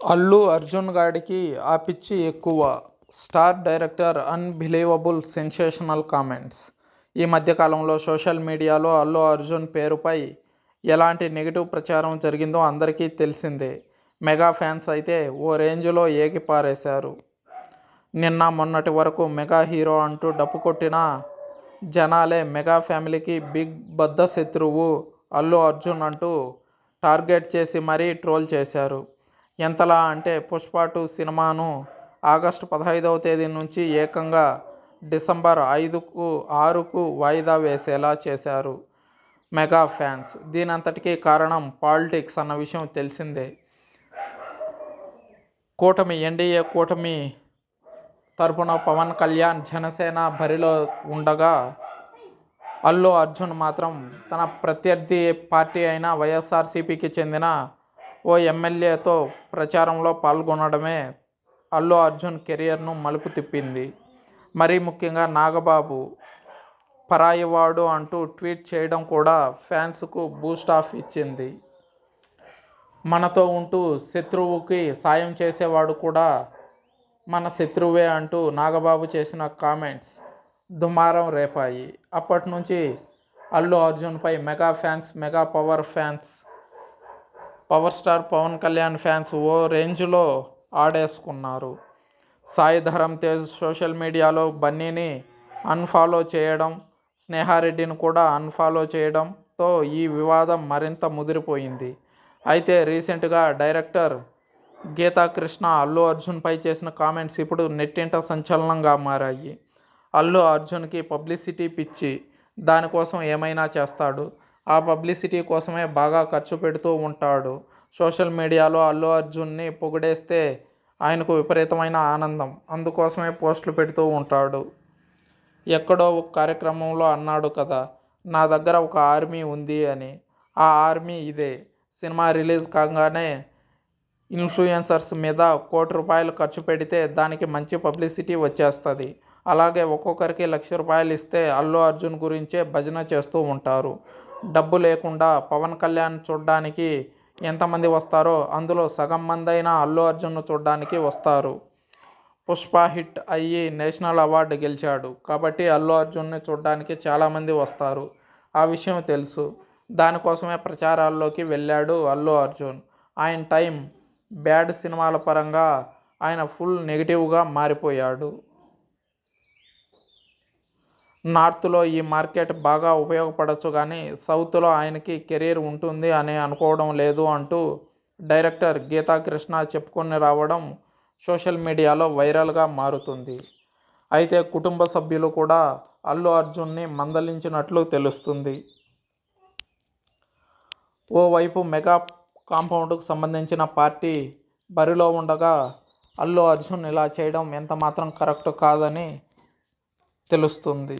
అల్లు అర్జున్ గాడికి ఆ పిచ్చి ఎక్కువ. Star director unbelievable sensational comments. ఈ మధ్యకాలంలో సోషల్ మీడియాలో అల్లు అర్జున్ పేరుపై ఎలాంటి నెగిటివ్ ప్రచారం జరిగిందో అందరికీ తెలిసిందే. మెగా ఫ్యాన్స్ అయితే ఓ రేంజ్లో ఏకిపారేశారు నిన్న మొన్నటి వరకు మెగా హీరో అంటూ డప్పు కొట్టిన జనాలే మెగా ఫ్యామిలీకి బిగ్ బద్ద శత్రువు అల్లు అర్జున్ అంటూ టార్గెట్ చేసి మరీ ట్రోల్ చేశారు. ఎంతలా అంటే పుష్ప టూ సినిమాను ఆగస్టు పదహైదవ తేదీ నుంచి ఏకంగా డిసెంబర్ ఐదుకు ఆరుకు వాయిదా వేసేలా చేశారు మెగా ఫ్యాన్స్. దీనంతటికీ కారణం పాలిటిక్స్ అన్న విషయం తెలిసిందే. కూటమి ఎన్డీఏ కూటమి తరపున పవన్ కళ్యాణ్ జనసేన బరిలో ఉండగా అల్లు అర్జున్ మాత్రం తన ప్రత్యర్థి పార్టీ అయిన వైఎస్ఆర్సీపీకి చెందిన ఓ ఎమ్మెల్యేతో ప్రచారంలో పాల్గొనడమే అల్లు అర్జున్ కెరియర్ను మలుపు తిప్పింది. మరీ ముఖ్యంగా నాగబాబు పరాయివాడు అంటూ ట్వీట్ చేయడం కూడా ఫ్యాన్స్కు బూస్ట్ ఆఫ్ ఇచ్చింది. మనతో ఉంటూ శత్రువుకి సాయం చేసేవాడు కూడా మన శత్రువే అంటూ నాగబాబు చేసిన కామెంట్స్ దుమారం రేపాయి. అప్పటి నుంచి Allu అర్జున్పై mega fans mega power fans power star Pawan Kalyan fans ఓ రేంజ్లో ఆడేసుకున్నారు. సాయి తేజ్ సోషల్ మీడియాలో బన్నీని అన్ఫాలో చేయడం స్నేహారెడ్డిని కూడా అన్ఫాలో చేయడంతో ఈ వివాదం మరింత ముదిరిపోయింది. అయితే రీసెంట్గా డైరెక్టర్ గీతాకృష్ణ అల్లు అర్జున్పై చేసిన కామెంట్స్ ఇప్పుడు నెట్టింట సంచలనంగా మారాయి. అల్లు అర్జున్కి పబ్లిసిటీ పిచ్చి దానికోసం ఏమైనా చేస్తాడు? ఆ పబ్లిసిటీ కోసమే బాగా ఖర్చు పెడుతూ ఉంటాడు. సోషల్ మీడియాలో అల్లు అర్జున్ని పొగిడేస్తే ఆయనకు విపరీతమైన ఆనందం. అందుకోసమే పోస్టులు పెడుతూ ఉంటాడు. ఎక్కడో ఒక కార్యక్రమంలో అన్నాడు కదా నా దగ్గర ఒక ఆర్మీ ఉంది అని. ఆ ఆర్మీ ఇదే. సినిమా రిలీజ్ కాగానే ఇన్ఫ్లుయెన్సర్స్ మీద కోటి రూపాయలు ఖర్చు పెడితే దానికి మంచి పబ్లిసిటీ వచ్చేస్తుంది. అలాగే ఒక్కొక్కరికి లక్ష రూపాయలు ఇస్తే అల్లు అర్జున్ గురించే భజన చేస్తూ ఉంటారు. డబ్బు లేకుండా పవన్ కళ్యాణ్ చూడడానికి ఎంతమంది వస్తారో అందులో సగం మందైనా అల్లు అర్జున్ను చూడడానికి వస్తారు. పుష్ప హిట్ అయ్యి నేషనల్ అవార్డు గెలిచాడు. కాబట్టి అల్లు అర్జున్ని చూడడానికి చాలామంది వస్తారు. ఆ విషయం తెలుసు. దానికోసమే ప్రచారాల్లోకి వెళ్ళాడు అల్లు అర్జున్. ఆయన టైం బ్యాడ్ సినిమాల పరంగా ఆయన ఫుల్ నెగిటివ్గా మారిపోయాడు. నార్త్లో ఈ మార్కెట్ బాగా ఉపయోగపడచ్చు కానీ సౌత్లో ఆయనకి కెరీర్ ఉంటుంది అని అనుకోవడం లేదు అంటూ డైరెక్టర్ గీతా కృష్ణ చెప్పుకొని రావడం సోషల్ మీడియాలో వైరల్గా మారుతుంది. అయితే కుటుంబ సభ్యులు కూడా అల్లు అర్జున్ని మందలించినట్లు తెలుస్తుంది. ఓవైపు మెగా కాంపౌండ్కు సంబంధించిన పార్టీ బరిలో ఉండగా అల్లు అర్జున్ ఇలా చేయడం ఎంత మాత్రం కరెక్ట్ కాదని తెలుస్తుంది.